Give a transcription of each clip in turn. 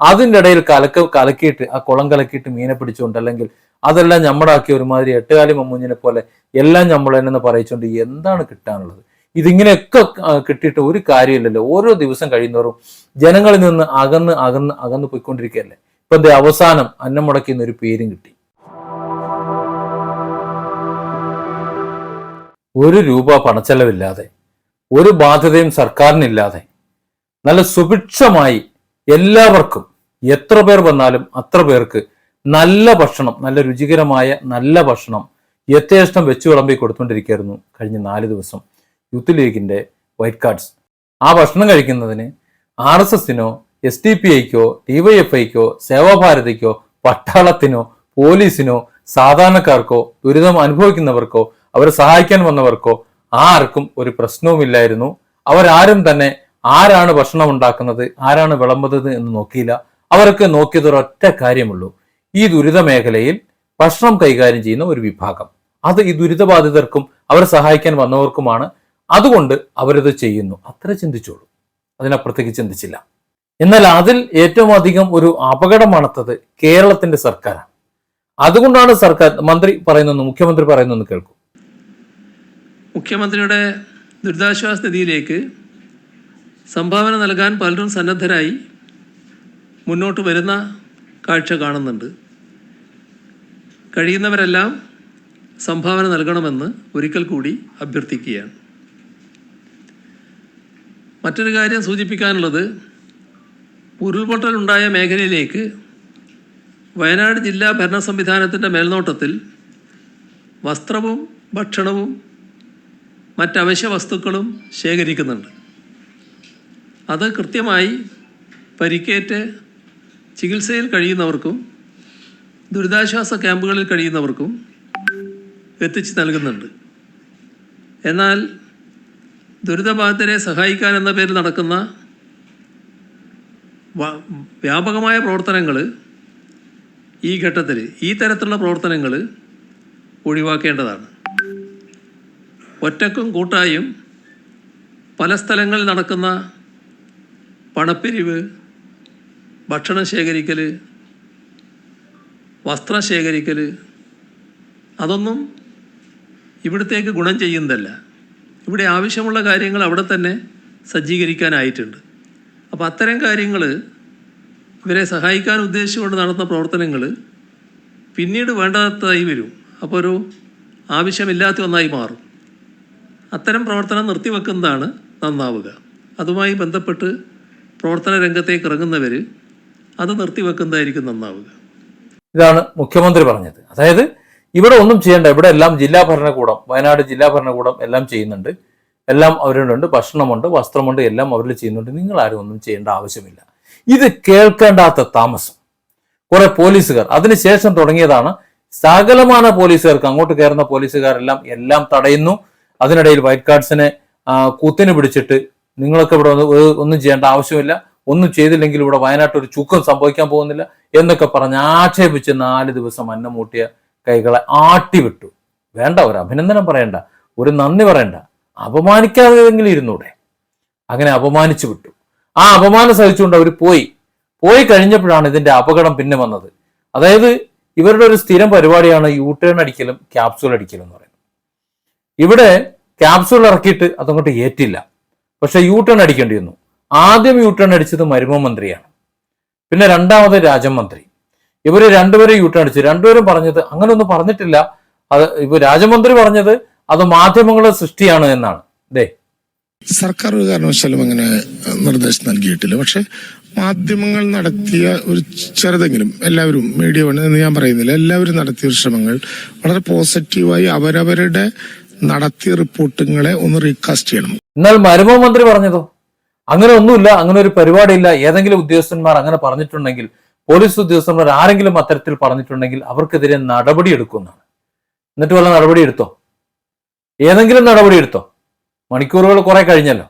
അതിന്റെ ഇടയിൽ കലക്ക കലക്കിയിട്ട് ആ കുളം കലക്കിയിട്ട് മീനെ പിടിച്ചുകൊണ്ട് അല്ലെങ്കിൽ അതെല്ലാം ഞമ്മടാക്കി ഒരുമാതിരി എട്ടുകാലി മമ്മൂഞ്ഞിനെ പോലെ എല്ലാം നമ്മൾ തന്നെ പറയിച്ചുകൊണ്ട് എന്താണ് കിട്ടാനുള്ളത്? ഇതിങ്ങനെയൊക്കെ കിട്ടിയിട്ട് ഒരു കാര്യമില്ലല്ലോ. ഓരോ ദിവസം കഴിയുന്നവരും ജനങ്ങളിൽ നിന്ന് അകന്ന് അകന്ന് അകന്ന് പോയിക്കൊണ്ടിരിക്കുകയല്ലേ? ഇപ്പൊ എന്റെ അവസാനം അന്നം മുടക്കി എന്നൊരു പേരും കിട്ടി. ഒരു രൂപ പണച്ചെലവില്ലാതെ ഒരു ബാധ്യതയും സർക്കാരിനില്ലാതെ നല്ല സുഭിക്ഷമായി എല്ലാവർക്കും എത്ര പേർ വന്നാലും അത്ര പേർക്ക് നല്ല ഭക്ഷണം നല്ല രുചികരമായ നല്ല ഭക്ഷണം യഥേഷ്ടം വെച്ചു വിളമ്പി കൊടുത്തുകൊണ്ടിരിക്കുകയായിരുന്നു കഴിഞ്ഞ നാല് ദിവസം. യൂത്ത് ലീഗിന്റെ വൈറ്റ് കാർഡ്സ് ആ ഭക്ഷണം കഴിക്കുന്നതിന് R S S S D P ഐക്കോ ഡിവൈഎഫ്ഐക്കോ സേവാഭാരതിക്കോ പട്ടാളത്തിനോ പോലീസിനോ സാധാരണക്കാർക്കോ ദുരിതം അനുഭവിക്കുന്നവർക്കോ അവരെ സഹായിക്കാൻ വന്നവർക്കോ ആർക്കും ഒരു പ്രശ്നവുമില്ലായിരുന്നു. അവരാരും തന്നെ ആരാണ് ഭക്ഷണം ഉണ്ടാക്കുന്നത് ആരാണ് വിളമ്പുന്നത് എന്ന് നോക്കിയില്ല. അവർക്ക് നോക്കിയത് ഒരൊറ്റ കാര്യമുള്ളൂ. ഈ ദുരിത മേഖലയിൽ ഭക്ഷണം കൈകാര്യം ചെയ്യുന്ന ഒരു വിഭാഗം. അത് ഈ ദുരിതബാധിതർക്കും അവരെ സഹായിക്കാൻ വന്നവർക്കുമാണ്. അതുകൊണ്ട് അവരത് ചെയ്യുന്നു. അത്ര ചിന്തിച്ചോളൂ അതിനപ്പുറത്തേക്ക് ചിന്തിച്ചില്ല. എന്നാൽ അതിൽ ഏറ്റവും അധികം ഒരു അപകടം മണത്തത് കേരളത്തിന്റെ സർക്കാരാണ്. അതുകൊണ്ടാണ് സർക്കാർ മന്ത്രി പറയുന്നത് മുഖ്യമന്ത്രി പറയുന്നത് കേൾക്കൂ. മുഖ്യമന്ത്രിയുടെ ദുരിതാശ്വാസ നിധിയിലേക്ക് സംഭാവന നൽകാൻ പലരും സന്നദ്ധരായി മുന്നോട്ട് വരുന്ന കാഴ്ച കാണുന്നുണ്ട്. കഴിയുന്നവരെല്ലാം സംഭാവന നൽകണമെന്ന് ഒരിക്കൽ കൂടി അഭ്യർത്ഥിക്കുകയാണ്. മറ്റൊരു കാര്യം സൂചിപ്പിക്കാനുള്ളത് ഉരുൾപൊട്ടലുണ്ടായ മേഖലയിലേക്ക് വയനാട് ജില്ലാ ഭരണ സംവിധാനത്തിന്റെ മേൽനോട്ടത്തിൽ വസ്ത്രവും ഭക്ഷണവും മറ്റവശ്യ വസ്തുക്കളും ശേഖരിക്കുന്നുണ്ട്. അത് കൃത്യമായി പരിക്കേറ്റ് ചികിത്സയിൽ കഴിയുന്നവർക്കും ദുരിതാശ്വാസ ക്യാമ്പുകളിൽ കഴിയുന്നവർക്കും എത്തിച്ചു നൽകുന്നുണ്ട്. എന്നാൽ ദുരിതബാധിതരെ സഹായിക്കാൻ എന്ന പേരിൽ നടക്കുന്ന വ്യാപകമായ പ്രവർത്തനങ്ങൾ ഈ ഘട്ടത്തിൽ ഈ തരത്തിലുള്ള പ്രവർത്തനങ്ങൾ ഒഴിവാക്കേണ്ടതാണ്. ഒറ്റക്കും കൂട്ടായും പല സ്ഥലങ്ങളിൽ നടക്കുന്ന പണപ്പിരിവ് ഭക്ഷണം ശേഖരിക്കൽ വസ്ത്രം ശേഖരിക്കൽ അതൊന്നും ഇവിടത്തേക്ക് ഗുണം ചെയ്യുന്നതല്ല. ഇവിടെ ആവശ്യമുള്ള കാര്യങ്ങൾ അവിടെ തന്നെ സജ്ജീകരിക്കാനായിട്ടുണ്ട്. അപ്പോൾ അത്തരം കാര്യങ്ങൾ ഇവരെ സഹായിക്കാൻ ഉദ്ദേശിച്ചുകൊണ്ട് നടത്തുന്ന പ്രവർത്തനങ്ങൾ പിന്നീട് വേണ്ടാത്തതായി വരും. അപ്പോൾ ഒരു ആവശ്യമില്ലാത്ത ഒന്നായി മാറും. അത്തരം പ്രവർത്തനം നിർത്തിവെക്കുന്നതാണ് നന്നാവുക. അതുമായി ബന്ധപ്പെട്ട് പ്രവർത്തന രംഗത്തേക്ക് ഇറങ്ങുന്നവർ അത് നിർത്തിവെക്കുന്നതായിരിക്കും നന്നാവുക. ഇതാണ് മുഖ്യമന്ത്രി പറഞ്ഞത്. അതായത് ഇവിടെ ഒന്നും ചെയ്യേണ്ട. ഇവിടെ എല്ലാം ജില്ലാ ഭരണകൂടം വയനാട് ജില്ലാ ഭരണകൂടം എല്ലാം ചെയ്യുന്നുണ്ട്. എല്ലാം അവരുണ്ട് ഭക്ഷണമുണ്ട് വസ്ത്രമുണ്ട് എല്ലാം അവരിൽ ചെയ്യുന്നുണ്ട്. നിങ്ങൾ ആരും ഒന്നും ചെയ്യേണ്ട ആവശ്യമില്ല. ഇത് കേൾക്കേണ്ടാത്ത താമസം. കുറെ പോലീസുകാർ. അതിനുശേഷം തുടങ്ങിയതാണ് സകലമാന പോലീസുകാർക്ക്. അങ്ങോട്ട് കയറുന്ന പോലീസുകാരെല്ലാം എല്ലാം തടയുന്നു. അതിനിടയിൽ വൈറ്റ് കാർഡ്സിനെ കുത്തിന് പിടിച്ചിട്ട് നിങ്ങളൊക്കെ ഇവിടെ ഒന്ന് ചെയ്യേണ്ട ആവശ്യമില്ല. ഒന്നും ചെയ്തില്ലെങ്കിൽ ഇവിടെ വയനാട്ടിൽ ഒരു ചുക്കം സംഭവിക്കാൻ പോകുന്നില്ല. എന്നൊക്കെ പറഞ്ഞ് ആക്ഷേപിച്ച് നാല് ദിവസം അന്നമൂട്ടിയ കൈകളെ ആട്ടിവിട്ടു. വേണ്ട ഒരു അഭിനന്ദനം പറയണ്ട ഒരു നന്ദി പറയണ്ട. അപമാനിക്കാതെങ്കിലും ഇരുന്നൂടെ. അങ്ങനെ അപമാനിച്ചു വിട്ടു. ആ അപമാനം സഹിച്ചുകൊണ്ട് അവർ പോയി. പോയി കഴിഞ്ഞപ്പോഴാണ് ഇതിന്റെ അപകടം പിന്നെ വന്നത്. അതായത് ഇവരുടെ ഒരു സ്ഥിരം പരിപാടിയാണ് യൂ ടേൺ അടിക്കലും ക്യാപ്സൂൾ അടിക്കലും എന്ന് പറയുന്നത്. ഇവിടെ ക്യാപ്സൂൾ ഇറക്കിയിട്ട് അതങ്ങോട്ട് ഏറ്റില്ല. പക്ഷെ യു ടേൺ അടിക്കേണ്ടി വന്നു. ആദ്യം യു ടേൺ അടിച്ചത് മരുമ മന്ത്രിയാണ്. പിന്നെ രണ്ടാമത് രാജമന്ത്രി ഇവർ രണ്ടുപേരും യു ടേൺ അടിച്ചു. രണ്ടുപേരും പറഞ്ഞത് അങ്ങനെ ഒന്നും പറഞ്ഞിട്ടില്ല. അത് ഇപ്പൊ രാജമന്ത്രി പറഞ്ഞത് അത് മാധ്യമങ്ങളുടെ സൃഷ്ടിയാണ് എന്നാണ്. ദേ. സർക്കാർ ഒരു കാരണവശാലും അങ്ങനെ നിർദ്ദേശം നൽകിയിട്ടില്ല. പക്ഷെ മാധ്യമങ്ങൾ നടത്തിയ ഒരു ചെറുതെങ്കിലും എല്ലാവരും മീഡിയ എന്ന് ഞാൻ പറയുന്നില്ല. എല്ലാവരും നടത്തിയ ശ്രമങ്ങൾ വളരെ പോസിറ്റീവായി അവരവരുടെ നടത്തിയ റിപ്പോർട്ടുകളെ ഒന്ന് റീകാസ്റ്റ് ചെയ്യണം. എന്നാൽ മരുമോ മന്ത്രി പറഞ്ഞതോ? അങ്ങനെ ഒന്നുമില്ല അങ്ങനെ ഒരു പരിപാടിയില്ല. ഏതെങ്കിലും ഉദ്യോഗസ്ഥന്മാർ അങ്ങനെ പറഞ്ഞിട്ടുണ്ടെങ്കിൽ പോലീസ് ഉദ്യോഗസ്ഥന്മാർ ആരെങ്കിലും അത്തരത്തിൽ പറഞ്ഞിട്ടുണ്ടെങ്കിൽ അവർക്കെതിരെ നടപടി എടുക്കുമെന്നാണ്. എന്നിട്ട് വല്ല നടപടി എടുത്തോ? ഏതെങ്കിലും നടപടി എടുത്തോ? മണിക്കൂറുകൾ കുറെ കഴിഞ്ഞല്ലോ.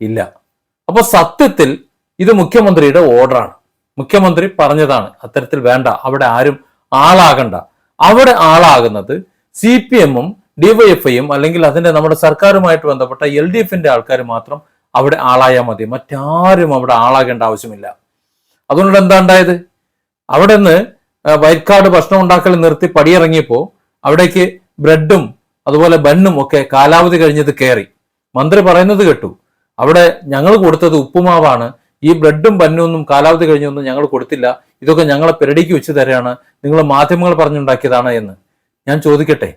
ഇല്ല. അപ്പൊ സത്യത്തിൽ ഇത് മുഖ്യമന്ത്രിയുടെ ഓർഡറാണ്. മുഖ്യമന്ത്രി പറഞ്ഞതാണ് അത്തരത്തിൽ വേണ്ട അവിടെ ആരും ആളാകണ്ട. അവിടെ ആളാകുന്നത് സി പി എമ്മും ഡിവൈഎഫ്ഐയും അല്ലെങ്കിൽ അതിന്റെ നമ്മുടെ സർക്കാരുമായിട്ട് ബന്ധപ്പെട്ട എൽ ഡി എഫിന്റെ ആൾക്കാർ മാത്രം അവിടെ ആളായാൽ മതി. മറ്റാരും അവിടെ ആളാകേണ്ട ആവശ്യമില്ല. അതുകൊണ്ട് എന്താ ഉണ്ടായത്? അവിടെ നിന്ന് കാർഡ് ഭക്ഷണം ഉണ്ടാക്കൽ നിർത്തി പടിയിറങ്ങിയപ്പോൾ അവിടേക്ക് ബ്രെഡും അതുപോലെ ബണ്ണും ഒക്കെ കാലാവധി കഴിഞ്ഞത് കയറി. മന്ത്രി പറയുന്നത് കേട്ടു. അവിടെ ഞങ്ങൾ കൊടുത്തത് ഉപ്പുമാവാണ്. ഈ ബ്രെഡും ബന്നും ഒന്നും കാലാവധി കഴിഞ്ഞൊന്നും ഞങ്ങൾ കൊടുത്തില്ല. ഇതൊക്കെ ഞങ്ങളെ പെരടിക്ക് വെച്ച് തരാണ്. നിങ്ങൾ മാധ്യമങ്ങൾ പറഞ്ഞുണ്ടാക്കിയതാണ് എന്ന്. ഞാൻ ചോദിക്കട്ടെ?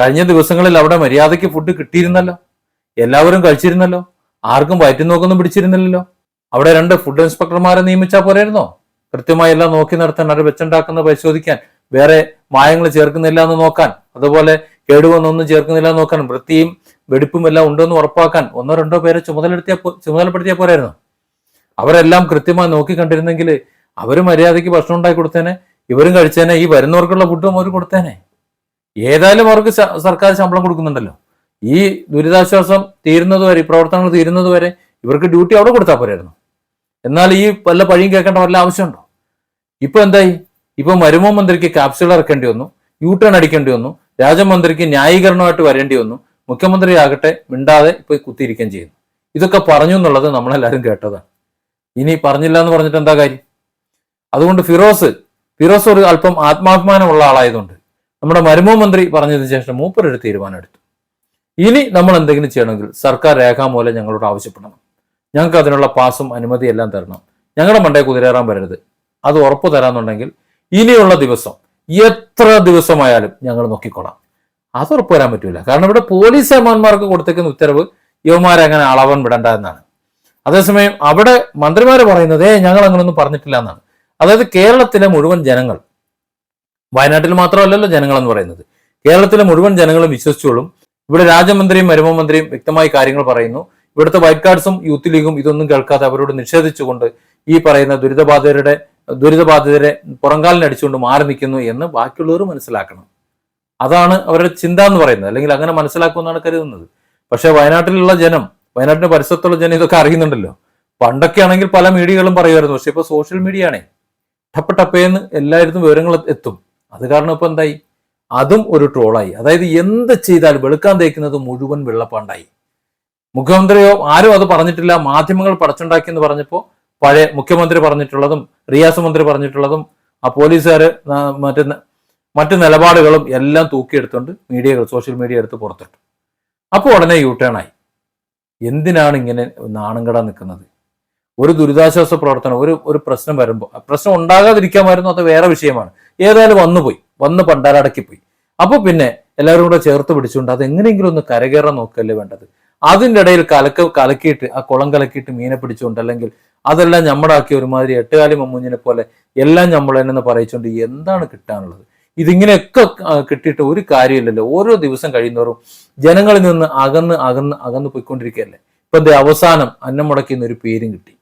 കഴിഞ്ഞ ദിവസങ്ങളിൽ അവിടെ മര്യാദയ്ക്ക് ഫുഡ് കിട്ടിയിരുന്നല്ലോ. എല്ലാവരും കഴിച്ചിരുന്നല്ലോ. ആർക്കും വയറ്റുനോക്കൊന്നും പിടിച്ചിരുന്നില്ലല്ലോ. അവിടെ രണ്ട് ഫുഡ് ഇൻസ്പെക്ടർമാരെ നിയമിച്ചാൽ പോരായിരുന്നോ? കൃത്യമായി എല്ലാം നോക്കി നടത്താൻ അവർ വെച്ചുണ്ടാക്കുന്ന പരിശോധിക്കാൻ. വേറെ മായങ്ങൾ ചേർക്കുന്നില്ല എന്ന് നോക്കാൻ. അതുപോലെ കേടുവന്നൊന്നും ചേർക്കുന്നില്ല എന്ന് നോക്കാൻ. വൃത്തിയും വെടിപ്പും എല്ലാം ഉണ്ടെന്ന് ഉറപ്പാക്കാൻ ഒന്നോ രണ്ടോ പേരെ ചുമതലെടുത്തിയ ചുമതലപ്പെടുത്തിയാൽ പോരായിരുന്നു? അവരെല്ലാം കൃത്യമായി നോക്കി കണ്ടിരുന്നെങ്കിൽ അവർ മര്യാദയ്ക്ക് ഭക്ഷണം ഉണ്ടാക്കി കൊടുത്തേനെ. ഇവരും കഴിച്ചേനെ. ഈ വരുന്നവർക്കുള്ള ഫുഡും അവർ കൊടുത്തേനെ. ഏതായാലും അവർക്ക് സർക്കാർ ശമ്പളം കൊടുക്കുന്നുണ്ടല്ലോ. ഈ ദുരിതാശ്വാസം തീരുന്നത് വരെ ഈ പ്രവർത്തനങ്ങൾ തീരുന്നത് വരെ ഇവർക്ക് ഡ്യൂട്ടി അവിടെ കൊടുത്താൽ പോരായിരുന്നു. എന്നാൽ ഈ വല്ല പഴിയും കേൾക്കേണ്ട വല്ല ആവശ്യമുണ്ടോ? ഇപ്പൊ എന്തായി? ഇപ്പൊ മരുമോ മന്ത്രിക്ക് ക്യാപ്സ്യൂൾ ഇറക്കേണ്ടി വന്നു യൂ ടേൺ അടിക്കേണ്ടി വന്നു രാജമന്ത്രിക്ക് ന്യായീകരണമായിട്ട് വരേണ്ടി വന്നു മുഖ്യമന്ത്രി ആകട്ടെ മിണ്ടാതെ ഇപ്പൊ കുത്തിയിരിക്കുകയും ചെയ്യുന്നു. ഇതൊക്കെ പറഞ്ഞു എന്നുള്ളത് നമ്മളെല്ലാവരും കേട്ടതാണ്. ഇനി പറഞ്ഞില്ല എന്ന് പറഞ്ഞിട്ട് എന്താ കാര്യം? അതുകൊണ്ട് ഫിറോസ് ഫിറോസ് ഒരു അല്പം ആത്മാഭിമാനമുള്ള ആളായതുകൊണ്ട് നമ്മുടെ മരുമോ മന്ത്രി പറഞ്ഞതിന് ശേഷം മൂപ്പരൊരു തീരുമാനം എടുത്തു ഇനി നമ്മൾ എന്തെങ്കിലും ചെയ്യണമെങ്കിൽ സർക്കാർ രേഖാമൂലം ഞങ്ങളോട് ആവശ്യപ്പെടണം. ഞങ്ങൾക്ക് അതിനുള്ള പാസും അനുമതിയും എല്ലാം തരണം. ഞങ്ങളുടെ മണ്ടേ കുതിരേറാൻ വരരുത്. അത് ഉറപ്പ് തരാന്നുണ്ടെങ്കിൽ ഇനിയുള്ള ദിവസം എത്ര ദിവസമായാലും ഞങ്ങൾ നോക്കിക്കൊള്ളാം. അത് ഉറപ്പ് വരാൻ പറ്റൂല. കാരണം ഇവിടെ പോലീസ് ഏമാന്മാർക്ക് കൊടുത്തേക്കുന്ന ഉത്തരവ് യുവമാരെ അങ്ങനെ അളവൻ വിടണ്ട എന്നാണ്. അതേസമയം അവിടെ മന്ത്രിമാർ പറയുന്നത് ഏ ഞങ്ങൾ അങ്ങനൊന്നും പറഞ്ഞിട്ടില്ല എന്നാണ്. അതായത് കേരളത്തിലെ മുഴുവൻ ജനങ്ങൾ വയനാട്ടിൽ മാത്രമല്ലല്ലോ ജനങ്ങൾ എന്ന് പറയുന്നത്. കേരളത്തിലെ മുഴുവൻ ജനങ്ങളും വിശ്വസിച്ചോളും. ഇവിടെ രാജമന്ത്രിയും മരുമമന്ത്രിയും വ്യക്തമായി കാര്യങ്ങൾ പറയുന്നു. ഇവിടുത്തെ വൈറ്റ് കാർഡ്സും യൂത്ത് ലീഗും ഇതൊന്നും കേൾക്കാതെ അവരോട് നിഷേധിച്ചുകൊണ്ട് ഈ പറയുന്ന ദുരിതബാധിതരുടെ ദുരിതബാധിതരെ പുറങ്കാലിനടിച്ചുകൊണ്ട് മാറി നിൽക്കുന്നു എന്ന് ബാക്കിയുള്ളവർ മനസ്സിലാക്കണം. അതാണ് അവരുടെ ചിന്ത എന്ന് പറയുന്നത്. അല്ലെങ്കിൽ അങ്ങനെ മനസ്സിലാക്കുമെന്നാണ് കരുതുന്നത്. പക്ഷേ വയനാട്ടിലുള്ള ജനം വയനാട്ടിന്റെ പരിസരത്തുള്ള ജനം ഇതൊക്കെ അറിയുന്നുണ്ടല്ലോ. പണ്ടൊക്കെ ആണെങ്കിൽ പല മീഡിയകളും പറയുമായിരുന്നു. പക്ഷെ ഇപ്പൊ സോഷ്യൽ മീഡിയ ആണേ ടപ്പ് ടപ്പേന്ന് എല്ലായിടത്തും വിവരങ്ങൾ എത്തും. അത് കാരണം ഇപ്പം എന്തായി? അതും ഒരു ട്രോളായി. അതായത് എന്ത് ചെയ്താൽ വെളുക്കാൻ തേക്കുന്നത് മുഴുവൻ വെള്ളപ്പാണ്ടായി. മുഖ്യമന്ത്രിയോ ആരും അത് പറഞ്ഞിട്ടില്ല. മാധ്യമങ്ങൾ പടച്ചുണ്ടാക്കി എന്ന് പറഞ്ഞപ്പോൾ പഴയ മുഖ്യമന്ത്രി പറഞ്ഞിട്ടുള്ളതും റിയാസ് മന്ത്രി പറഞ്ഞിട്ടുള്ളതും ആ പോലീസുകാർ മറ്റ് മറ്റ് നിലപാടുകളും എല്ലാം തൂക്കിയെടുത്തുകൊണ്ട് മീഡിയകൾ സോഷ്യൽ മീഡിയ എടുത്ത് പുറത്തിട്ടു. അപ്പോൾ ഉടനെ യു ടേൺ ആയി. എന്തിനാണ് ഇങ്ങനെ നാണംകട നിൽക്കുന്നത്? ഒരു ദുരിതാശ്വാസ പ്രവർത്തനം ഒരു ഒരു പ്രശ്നം വരുമ്പോൾ പ്രശ്നം ഉണ്ടാകാതിരിക്കാമായിരുന്നു അത് വേറെ വിഷയമാണ്. ഏതായാലും വന്നു പോയി വന്ന് പണ്ടാരടക്കി പോയി അപ്പോൾ പിന്നെ എല്ലാവരും കൂടെ ചേർത്ത് പിടിച്ചുകൊണ്ട് അത് എങ്ങനെയെങ്കിലും ഒന്ന് കരകയറാൻ നോക്കല്ലേ വേണ്ടത്? അതിന്റെ ഇടയിൽ കലക്ക കലക്കിയിട്ട് ആ കുളം കലക്കിയിട്ട് മീനെ പിടിച്ചുകൊണ്ട് അല്ലെങ്കിൽ അതെല്ലാം ഞമ്മടാക്കി ഒരുമാതിരി എട്ടുകാലി മമ്മൂഞ്ഞിനെ പോലെ എല്ലാം നമ്മൾ തന്നെ പറയിച്ചുകൊണ്ട് എന്താണ് കിട്ടാനുള്ളത്? ഇതിങ്ങനെയൊക്കെ കിട്ടിയിട്ട് ഒരു കാര്യമില്ലല്ലോ. ഓരോ ദിവസം കഴിയുന്നവരും ജനങ്ങളിൽ നിന്ന് അകന്ന് അകന്ന് അകന്ന് പോയിക്കൊണ്ടിരിക്കുകയല്ലേ? ഇപ്പൊ അവസാനം അന്നം മുടക്കുന്ന ഒരു പേരും കിട്ടി.